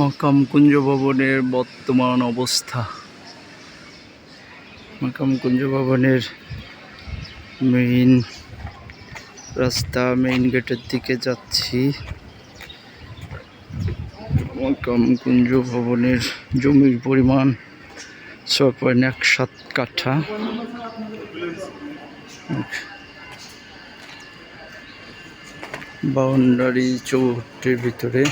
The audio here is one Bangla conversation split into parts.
মাকাম কুঞ্জ ভবনের বর্তমান অবস্থা। মাকাম কুঞ্জ ভবনের মেইন রাস্তা মেইন গেটের দিকে যাচ্ছি। মাকাম কুঞ্জ ভবনের জমির পরিমাণ ছয় পয়েন্ট এক সাত কাঠা। বাউন্ডারি চৌহদ্দির ভিতরে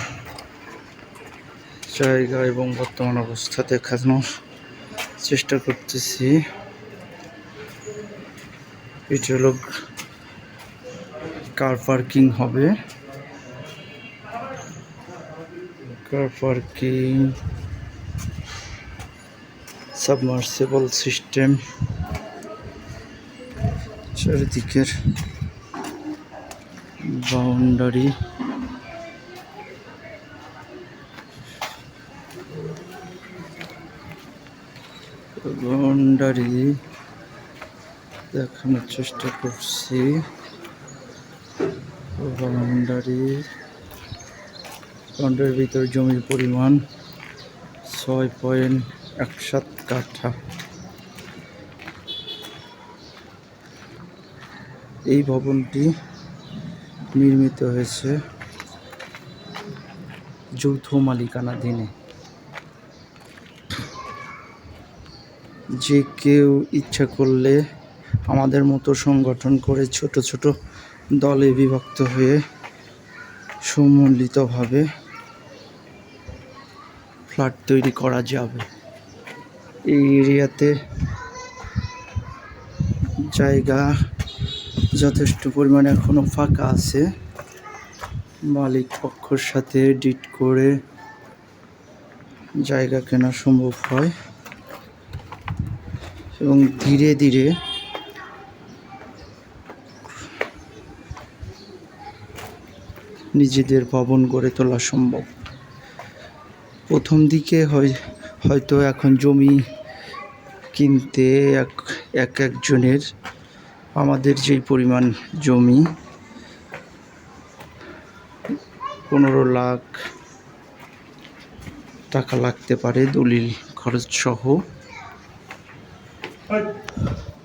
জায়গা এবং বর্তমান অবস্থা দেখানোর চেষ্টা করতেছি। এটা হলো কার পার্কিং হবে। কার পার্কিং সাবমার্সেবল সিস্টেম চারিদিকের বাউন্ডারি বাউন্ডারি দেখানোর চেষ্টা করছি। বাউন্ডারি বাউন্ডারির ভিতর জমির পরিমাণ ছয় পয়েন্ট এক সাত কাঠা। এই ভবনটি নির্মিত হয়েছে যৌথ মালিকানাধীনে। যে কেউ ইচ্ছা করলে আমাদের মতো সংগঠন করে ছোট ছোট দলে বিভক্ত হয়ে সম্মিলিতভাবে ফ্ল্যাট তৈরি করা যাবে। এই এরিয়াতে জায়গা যথেষ্ট পরিমাণে এখনও ফাঁকা আছে। মালিক পক্ষর সাথে ডিট করে জায়গা কেনা সম্ভব হয়। এবং ধীরে ধীরে নিজেদের ভবন গড়ে তোলা সম্ভব। প্রথম দিকে হয়, হয়তো এখন জমি কিনতে এক এক একজনের আমাদের যেই পরিমাণ জমি, পনেরো লাখ টাকা লাগতে পারে দলিল খরচ সহ Hey.